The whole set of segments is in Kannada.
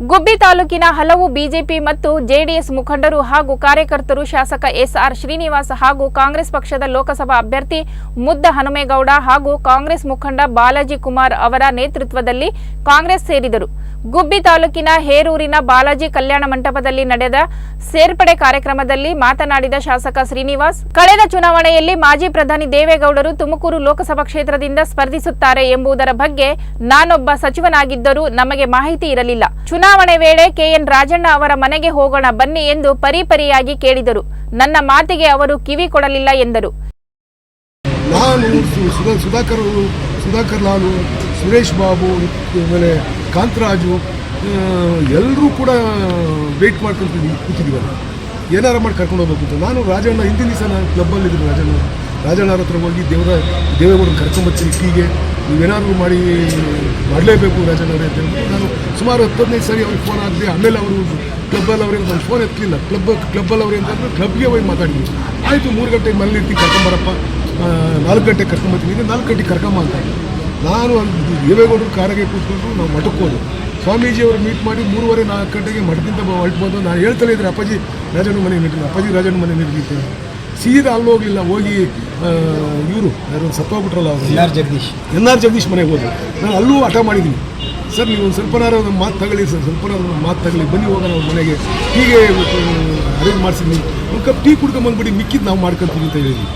ಗುಬ್ಬಿ ತಾಲೂಕಿನ ಹಲವು ಬಿಜೆಪಿ ಮತ್ತು ಜೆಡಿಎಸ್ ಮುಖಂಡರು ಹಾಗೂ ಕಾರ್ಯಕರ್ತರು ಶಾಸಕ ಎಸ್ಆರ್ ಶ್ರೀನಿವಾಸ್ ಹಾಗೂ ಕಾಂಗ್ರೆಸ್ ಪಕ್ಷದ ಲೋಕಸಭಾ ಅಭ್ಯರ್ಥಿ ಮುದ್ದ ಹನುಮೇಗೌಡ ಹಾಗೂ ಕಾಂಗ್ರೆಸ್ ಮುಖಂಡ ಬಾಲಾಜಿ ಕುಮಾರ್ ಅವರ ನೇತೃತ್ವದಲ್ಲಿ ಕಾಂಗ್ರೆಸ್ ಸೇರಿದರು. ಗುಬ್ಬಿ ತಾಲೂಕಿನ ಹೇರೂರಿನ ಬಾಲಾಜಿ ಕಲ್ಯಾಣ ಮಂಟಪದಲ್ಲಿ ನಡೆದ ಸೇರ್ಪಡೆ ಕಾರ್ಯಕ್ರಮದಲ್ಲಿ ಮಾತನಾಡಿದ ಶಾಸಕ ಶ್ರೀನಿವಾಸ್, ಕಳೆದ ಚುನಾವಣೆಯಲ್ಲಿ ಮಾಜಿ ಪ್ರಧಾನಿ ದೇವೇಗೌಡರು ತುಮಕೂರು ಲೋಕಸಭಾ ಕ್ಷೇತ್ರದಿಂದ ಸ್ಪರ್ಧಿಸುತ್ತಾರೆ ಎಂಬುದರ ಬಗ್ಗೆ ನಾನೊಬ್ಬ ಸಚಿವನಾಗಿದ್ದರೂ ನಮಗೆ ಮಾಹಿತಿ ಇರಲಿಲ್ಲ. ಚುನಾವಣೆ ವೇಳೆ ಕೆಎನ್ ರಾಜಣ್ಣ ಅವರ ಮನೆಗೆ ಹೋಗೋಣ ಬನ್ನಿ ಎಂದು ಪರಿಪರಿಯಾಗಿ ಕೇಳಿದರು. ನನ್ನ ಮಾತಿಗೆ ಅವರು ಕಿವಿ ಕೊಡಲಿಲ್ಲ ಎಂದರು. ನಾನು ಸುಧಾಕರ್ ಸುಧಾಕರ್ ಲಾಲು ಸುರೇಶ್ ಬಾಬು ಆಮೇಲೆ ಕಾಂತರಾಜು ಎಲ್ಲರೂ ಕೂಡ ವೆಯ್ಟ್ ಮಾಡ್ಕೊಂಡು ಕೂತಿದ್ದೀವಲ್ಲ. ಏನಾರ ಮಾಡಿ ಕರ್ಕೊಂಡು ಹೋಗ್ಬೇಕು ನಾನು ರಾಜಣ್ಣ, ಹಿಂದಿನ ದಿವಸ ನಾನು ಕ್ಲಬ್ಬಲ್ಲಿದ್ದೀನಿ ರಾಜಣ್ಣ. ರಾಜಣ್ಣ ಹತ್ರ ಹೋಗಿ ದೇವರ, ದೇವೇಗೌಡನ ಕರ್ಕೊಂಬರ್ತೀನಿ ಟೀಗೆ ನೀವೇನಾದರೂ ಮಾಡಿ ಮಾಡಲೇಬೇಕು ರಾಜಣ್ಣ ಅವರೇ ಅಂತ ಹೇಳ್ಬಿಟ್ಟು ನಾನು ಸುಮಾರು ಹತ್ತೊಂದೈದು ಸಾರಿ ಅವ್ರಿಗೆ ಫೋನ್ ಆಗದೆ ಆಮೇಲೆ ಅವರು ಕ್ಲಬ್ಬಲ್ಲಿ ಅವ್ರಿಗೆ ನಾನು ಫೋನ್ ಎತ್ತಲಿಲ್ಲ ಕ್ಲಬ್ ಕ್ಲಬ್ಬಲ್ಲಿ ಅವ್ರು ಅಂತಂದ್ರೆ ಕ್ಲಬ್ಗೆ ಹೋಗಿ ಮಾತಾಡಿದ್ವಿ ಆಯಿತು ಮೂರು ಗಂಟೆಗೆ ಮನೇಲಿ ಇರ್ತೀನಿ ಕರ್ಕೊಂಬರಪ್ಪ ನಾಲ್ಕು ಗಂಟೆಗೆ ಕರ್ಕೊಂಬರ್ತೀನಿ ನಾಲ್ಕು ಗಂಟೆಗೆ ಕರ್ಕೊಂಬ ಅಂತ ನಾನು ದೇವೇಗೌಡರು ಕಾರಿಗೆ ಕೂತ್ಕೊಂಡು ನಾವು ಮಠಕ್ಕೆ ಸ್ವಾಮೀಜಿ ಅವರು ಮೀಟ್ ಮಾಡಿ ಮೂರುವರೆ ನಾಲ್ಕು ಗಂಟೆಗೆ ಮಠದಿಂದ ಹೊರಟು ಬಂದು ನಾನು ಹೇಳ್ತಾನೆ ಇದ್ದರೆ ಅಪ್ಪಾಜಿ ರಾಜನ ಮನೆ ನಿಂತು ಅಪ್ಪಾಜಿ ರಾಜನ ಮನೆ ನಿಂತಿದ್ದೆ ಸೀದಾ ಅಲ್ಲಿ ಹೋಗಲಿಲ್ಲ ಹೋಗಿ ಇವರು ಯಾರು ಸತ್ತೋಗ್ಬಿಟ್ರಲ್ಲ ಅವರು. R Jagadish. N R Jagadish ಮನೆಗೆ ಹೋದ್ರು. ನಾನು ಅಲ್ಲೂ ಹಠ ಮಾಡಿದ್ದೀನಿ. ಸರ್ ನೀವು ಒಂದು ಸ್ವಲ್ಪನಾರ ಒಂದು ಮಾತು ತಗೊಳ್ಳಿ ಸರ್ ಸ್ವಲ್ಪನಾರ ಒಂದು ಮಾತು ತಗೊಳ್ಳಿ ಬನ್ನಿ ಹೋಗೋಣ ಅವ್ರ ಮನೆಗೆ. ಹೀಗೆ ಅರೇಂಜ್ ಮಾಡಿಸಿದ್ವಿ ಒಂದು ಕಪ್ ಟೀ ಕುಡ್ಕೊಂಬಂದ್ಬಿಡಿ ಮಿಕ್ಕಿದ್ದು ನಾವು ಮಾಡ್ಕೊತೀವಿ ಅಂತ ಹೇಳಿದ್ವಿ.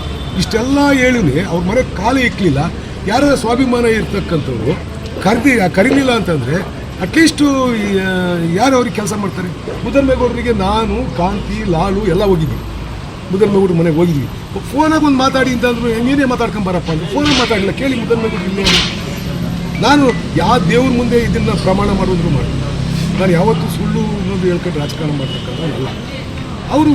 ಇಷ್ಟೆಲ್ಲ ಹೇಳಿ ಅವ್ರ ಮನೆಗೆ ಕಾಲು ಇಕ್ಕಲಿಲ್ಲ ಯಾರ ಸ್ವಾಭಿಮಾನ ಇರ್ತಕ್ಕಂಥವ್ರು, ಕರೆದಿ ಕರೀಲಿಲ್ಲ ಅಂತಂದರೆ ಅಟ್ಲೀಸ್ಟು ಯಾರು ಅವ್ರಿಗೆ ಕೆಲಸ ಮಾಡ್ತಾರೆ? ಮುದನ್ಮೇಗೌಡರಿಗೆ ನಾನು, ಕಾಂತಿ, ಲಾಲು ಎಲ್ಲ ಹೋಗಿದ್ವಿ. ಮುದನ್ಮೇಗೌಡ್ರ ಮನೆಗೆ ಹೋಗಿದ್ವಿ. ಫೋನಾಗ ಒಂದು ಮಾತಾಡಿ ಅಂತಂದ್ರು ನೀನೇ ಮಾತಾಡ್ಕೊಂಬರಪ್ಪ ಅಂದ್ರೆ ಫೋನಾಗ ಮಾತಾಡಲಿಲ್ಲ, ಕೇಳಿ ಮುದನ್ಮೇಗೌಡ್ರು ಇಲ್ಲೇ ನಾನು ಯಾವ ದೇವ್ರ ಮುಂದೆ ಇದನ್ನು ಪ್ರಮಾಣ ಮಾಡೋದ್ರು ಮಾಡಿ ನಾನು ಯಾವತ್ತೂ ಸುಳ್ಳು ಅನ್ನೋದು ಹೇಳ್ಕೊಂಡು ರಾಜಕಾರಣ ಮಾಡ್ತಕ್ಕಂಥವ್ರಲ್ಲ ಅವರು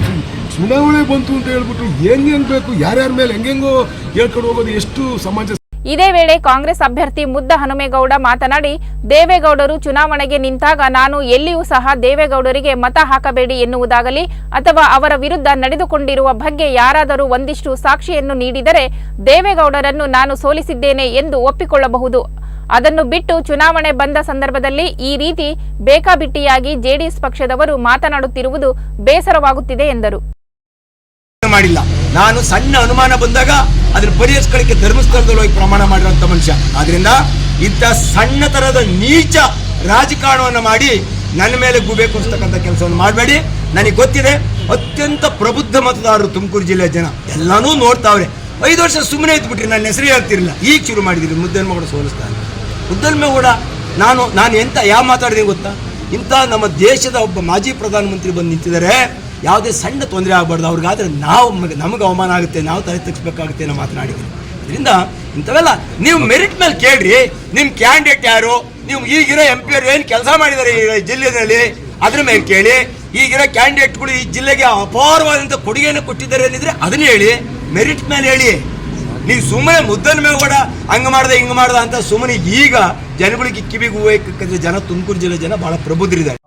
ಚುನಾವಣೆ ಬಂತು ಅಂತ ಹೇಳ್ಬಿಟ್ಟು ಹೆಂಗೆ ಬೇಕು, ಯಾರ್ಯಾರ ಮೇಲೆ ಹೆಂಗೆಂಗೋ ಹೇಳ್ಕೊಂಡು ಹೋಗೋದು ಎಷ್ಟು ಸಮಾಜ ಇದೇ ವೇಳೆ ಕಾಂಗ್ರೆಸ್ ಅಭ್ಯರ್ಥಿ ಮುದ್ದ ಹನುಮೇಗೌಡ ಮಾತನಾಡಿ, ದೇವೇಗೌಡರು ಚುನಾವಣೆಗೆ ನಿಂತಾಗ ನಾನು ಎಲ್ಲಿಯೂ ಸಹ ದೇವೇಗೌಡರಿಗೆ ಮತ ಹಾಕಬೇಡಿ ಎನ್ನುವುದಾಗಲಿ ಅಥವಾ ಅವರ ವಿರುದ್ಧ ನಡೆದುಕೊಂಡಿರುವ ಬಗ್ಗೆ ಯಾರಾದರೂ ಒಂದಿಷ್ಟು ಸಾಕ್ಷಿಯನ್ನು ನೀಡಿದರೆ ದೇವೇಗೌಡರನ್ನು ನಾನು ಸೋಲಿಸಿದ್ದೇನೆ ಎಂದು ಒಪ್ಪಿಕೊಳ್ಳಬಹುದು. ಅದನ್ನು ಬಿಟ್ಟು ಚುನಾವಣೆ ಬಂದ ಸಂದರ್ಭದಲ್ಲಿ ಈ ರೀತಿ ಬೇಕಾಬಿಟ್ಟಿಯಾಗಿ ಜೆಡಿಎಸ್ ಪಕ್ಷದವರು ಮಾತನಾಡುತ್ತಿರುವುದು ಬೇಸರವಾಗುತ್ತಿದೆ ಎಂದರು. ಮಾಡಿಲ್ಲ. ನಾನು ಸಣ್ಣ ಅನುಮಾನ ಬಂದಾಗ ಅದನ್ನ ಪರಿಹರಿಸ್ಕೊಳ್ಳಿಕ್ಕೆ ಧರ್ಮಸ್ಥಳದಲ್ಲಿ ಹೋಗಿ ಪ್ರಮಾಣ ಮಾಡಿರುವಂತ ಮನುಷ್ಯ. ಆದ್ರಿಂದ ಇಂಥ ಸಣ್ಣ ತರದ ನೀಚ ರಾಜಕಾರಣವನ್ನು ಮಾಡಿ ನನ್ನ ಮೇಲೆ ಗುಬೆ ಕುರಿಸ್ತಕ್ಕಂಥ ಕೆಲಸವನ್ನು ಮಾಡಬೇಡಿ. ನನಗೆ ಗೊತ್ತಿದೆ ಅತ್ಯಂತ ಪ್ರಬುದ್ಧ ಮತದಾರರು ತುಮಕೂರು ಜಿಲ್ಲೆಯ ಜನ. ಎಲ್ಲಾನು ನೋಡ್ತಾವ್ರೆ. ಐದು ವರ್ಷ ಸುಮ್ಮನೆ ಇದ್ಬಿಟ್ರಿ ನನ್ನ ಹೆಸರು ಹೇಳ್ತಿರಲಿಲ್ಲ. ಈಗ ಶುರು ಮಾಡಿದಿರಿ ಮುದ್ದನ್ಮೇಗೌಡ ಸೋಲಿಸ್ತಾನೆ ಮುದ್ದನ್ಮೇಗೌಡ ನಾನು ನಾನು ಎಂತ ಯಾವ ಮಾತಾಡಿದೆ ಗೊತ್ತಾ? ಇಂಥ ನಮ್ಮ ದೇಶದ ಒಬ್ಬ ಮಾಜಿ ಪ್ರಧಾನಮಂತ್ರಿ ಬಂದು ನಿಂತಿದ್ದಾರೆ. ಯಾವುದೇ ಸಣ್ಣ ತೊಂದರೆ ಆಗಬಾರ್ದು. ಅವ್ರಿಗಾದ್ರೆ ನಾವು ನಮಗೆ ಅವಮಾನ ಆಗುತ್ತೆ, ನಾವು ತಲೆ ತಗ್ಸ್ಬೇಕಾಗುತ್ತೆ ಅನ್ನೋ ಮಾತನಾಡಿದ್ರು ಇದರಿಂದ ಇಂಥವೆಲ್ಲ ನೀವು ಮೆರಿಟ್ ಮೇಲೆ ಕೇಳ್ರಿ. ನಿಮ್ಮ ಕ್ಯಾಂಡಿಡೇಟ್ ಯಾರು? ನೀವು ಈಗಿರೋ ಎಂ ಪಿ ಅವ್ರು ಏನು ಕೆಲಸ ಮಾಡಿದ್ದಾರೆ ಈ ಜಿಲ್ಲೆಯಲ್ಲಿ ಅದ್ರ ಮೇಲೆ ಕೇಳಿ. ಈಗಿರೋ ಕ್ಯಾಂಡಿಡೇಟ್ಗಳು ಈ ಜಿಲ್ಲೆಗೆ ಅಪಾರವಾದಂಥ ಕೊಡುಗೆಯನ್ನು ಕೊಟ್ಟಿದ್ದಾರೆ ಏನಿದ್ರೆ ಅದನ್ನ ಹೇಳಿ. ಮೆರಿಟ್ ಮೇಲೆ ಹೇಳಿ. ನೀವು ಸುಮ್ಮನೆ ಮುದ್ದನ ಮೇಲೆ ಕೂಡ ಹಂಗೆ ಮಾಡ್ದೆ, ಹಿಂಗೆ ಮಾಡ್ದೆ ಅಂತ ಸುಮ್ಮನೆ ಈಗ ಜನಗಳಿಗೆ ಕಿವಿಗೆ ಹೂವು ಜನ ತುಮಕೂರು ಜಿಲ್ಲೆ ಜನ ಭಾಳ ಪ್ರಬುದ್ಧರಿದ್ದಾರೆ.